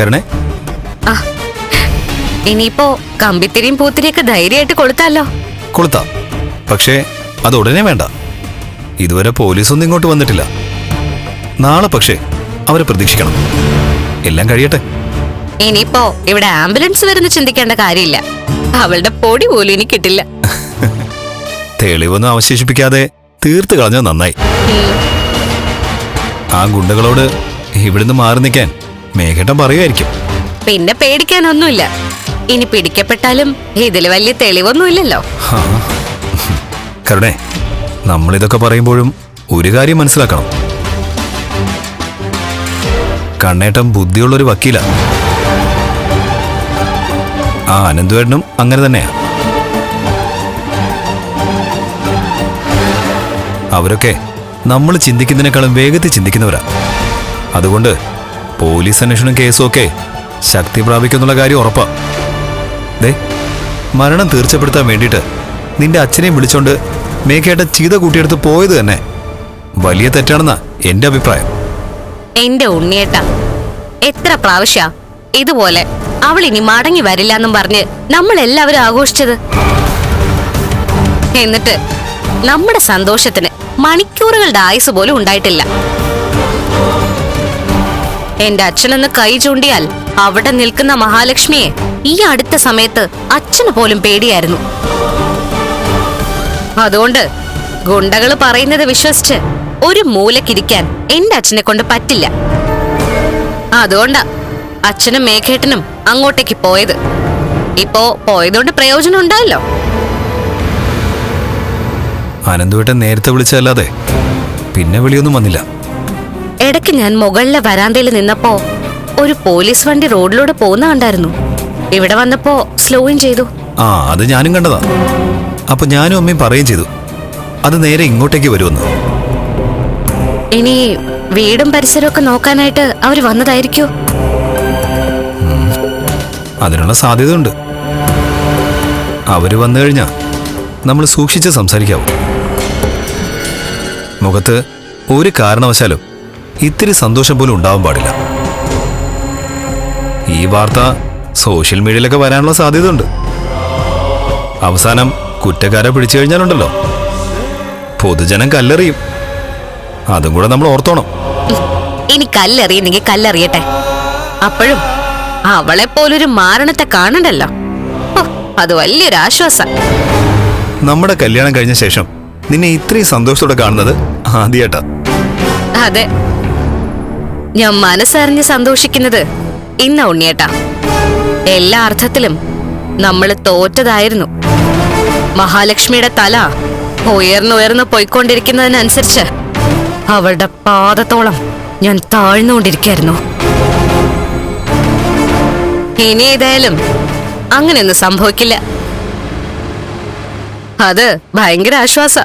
കരണേ. ഇനിയിപ്പോ കമ്പിത്തിരിയും പൂത്തിരിയൊക്കെ ധൈര്യമായിട്ട് കൊടുത്താലോ കൊളുത്താം. പക്ഷേ അത് ഉടനെ വേണ്ട. ഇതുവരെ പോലീസൊന്നും ഇങ്ങോട്ട് വന്നിട്ടില്ല. നാളെ പക്ഷേ അവരെ പ്രതീക്ഷിക്കണം. എല്ലാം കഴിയട്ടെ. ഇനിയിപ്പോ ഇവിടെ ആംബുലൻസ് വരുന്ന ചിന്തിക്കേണ്ട കാര്യമില്ല. അവളുടെ പൊടി പോലും ഇനി കിട്ടില്ല. തെളിവൊന്നും അവശേഷിപ്പിക്കാതെ തീർത്ത് കളഞ്ഞ നന്നായി. ആ ഗുണ്ടകളോട് ഇവിടുന്ന് മാറി നിൽക്കാൻ മേഘട്ടം പറയുമായിരിക്കും. പിന്നെ പേടിക്കാനൊന്നുമില്ല. ഇനി പിടിക്കപ്പെട്ടാലും ഇതിൽ വലിയ തെളിവൊന്നുമില്ലല്ലോ. കരുണേ നമ്മളിതൊക്കെ പറയുമ്പോഴും ഒരു കാര്യം മനസ്സിലാക്കണം. കണ്ണേട്ടം ബുദ്ധിയുള്ളൊരു വക്കീല. ആ അനന്തുവേട്ടനും അങ്ങനെ തന്നെയാ. അവരൊക്കെ നമ്മൾ ചിന്തിക്കുന്നതിനേക്കാളും വേഗത്തിൽ ചിന്തിക്കുന്നവരാ. അതുകൊണ്ട് പോലീസ് അന്വേഷണം കേസും ഒക്കെ ശക്തി പ്രാപിക്കുന്നുള്ള കാര്യം ഉറപ്പാ. ദേ മരണം തീർച്ചപ്പെടുത്താൻ വേണ്ടിയിട്ട് നിന്റെ അച്ഛനെയും വിളിച്ചോണ്ട് മേഘേട്ട ചീത കൂട്ടിയെടുത്ത് പോയത് തന്നെ വലിയ തെറ്റാണെന്നാ എന്റെ അഭിപ്രായം. എന്റെ ഉണ്ണിയേട്ട എത്ര പ്രാവശ്യ ഇതുപോലെ അവൾ ഇനി മടങ്ങി വരില്ല എന്നും പറഞ്ഞ് നമ്മൾ എല്ലാവരും ആഘോഷിച്ചത്? എന്നിട്ട് നമ്മുടെ സന്തോഷത്തിന് മണിക്കൂറുകളുടെ ആയുസ് പോലും ഉണ്ടായിട്ടില്ല. എന്റെ അച്ഛനൊന്ന് കൈ ചൂണ്ടിയാൽ അവിടെ നിൽക്കുന്ന മഹാലക്ഷ്മിയെ ഈ അടുത്ത സമയത്ത് അച്ഛന് പോലും പേടിയായിരുന്നു. അതുകൊണ്ട് ഗുണ്ടകൾ പറയുന്നത് വിശ്വസിച്ച് ഒരു മൂലക്കിരിക്കാൻ എന്റെ അച്ഛനെ കൊണ്ട് പറ്റില്ല. അതുകൊണ്ടാ അച്ഛനും മേഘേട്ടനും അങ്ങോട്ടേക്ക് പോയത്. ഇപ്പോ പോയതുകൊണ്ട് പ്രയോജനം ഉണ്ടായല്ലോ. അനന്തുവേട്ടൻ നേരത്തെ വിളിച്ചല്ലാതെ പിന്നെ വിളിയൊന്നും വന്നില്ല. ഇടയ്ക്ക് ഞാൻ മുകളിലെ വരാന്തയിൽ നിന്നപ്പോ ഒരു പോലീസ് വണ്ടി റോഡിലൂടെ പോകുന്ന കണ്ടായിരുന്നു. ഇവിടെ വന്നപ്പോ സ്ലോയും ചെയ്തു. ആ അത് ഞാനും കണ്ടതാ. അപ്പൊ ഞാനും അമ്മയും പറയും ചെയ്തു. അത് നേരെ ഇങ്ങോട്ടേക്ക് വരുമെന്ന്. ഇനി വീടും പരിസരവും ഒക്കെ നോക്കാനായിട്ട് അവർ വന്നതായിരിക്കോ? അതിനുള്ള സാധ്യതയുണ്ട്. അവർ വന്നു കഴിഞ്ഞാ നമ്മൾ സൂക്ഷിച്ച് സംസാരിക്കാവൂ. മുഖത്ത് ഒരു കാരണവശാലും ഇത്തിരി സന്തോഷം പോലും ഉണ്ടാവാൻ പാടില്ല. ഈ വാർത്ത സോഷ്യൽ മീഡിയയിലൊക്കെ വരാനുള്ള സാധ്യത ഉണ്ട് അവസാനം കുറ്റക്കാരെ പിടിച്ചു കഴിഞ്ഞാലുണ്ടല്ലോ. പൊതുജനം കല്ലെറിയും. അതും കൂടെ നമ്മൾ ഓർത്തോണം. ഇനി കല്ലെറിയുന്നെങ്കിൽ കല്ലെറിയട്ടെ. അപ്പോഴും അവളെ പോലൊരു മാരണത്തെ കാണണ്ടല്ലോ. അത് വലിയൊരു ആശ്വാസം നമ്മുടെ കല്യാണം കഴിഞ്ഞ ശേഷം നിന്നെ ഇത്രയും സന്തോഷത്തോടെ കാണുന്നത് ആദ്യമായിട്ടാ അതെ. ഞാൻ മനസ്സറിഞ്ഞ് സന്തോഷിക്കുന്നത് ഇന്ന ഉണ്ണിയേട്ടാ. എല്ലാ അർത്ഥത്തിലും നമ്മൾ തോറ്റതായിരുന്നു. മഹാലക്ഷ്മിയുടെ തല ഉയർന്നുയർന്നു പോയിക്കൊണ്ടിരിക്കുന്നതിനനുസരിച്ച് അവളുടെ പാദത്തോളം ഞാൻ താഴ്ന്നുകൊണ്ടിരിക്കായിരുന്നു. ഇനി ഏതായാലും അങ്ങനെയൊന്നും സംഭവിക്കില്ല. അത് ഭയങ്കര ആശ്വാസ.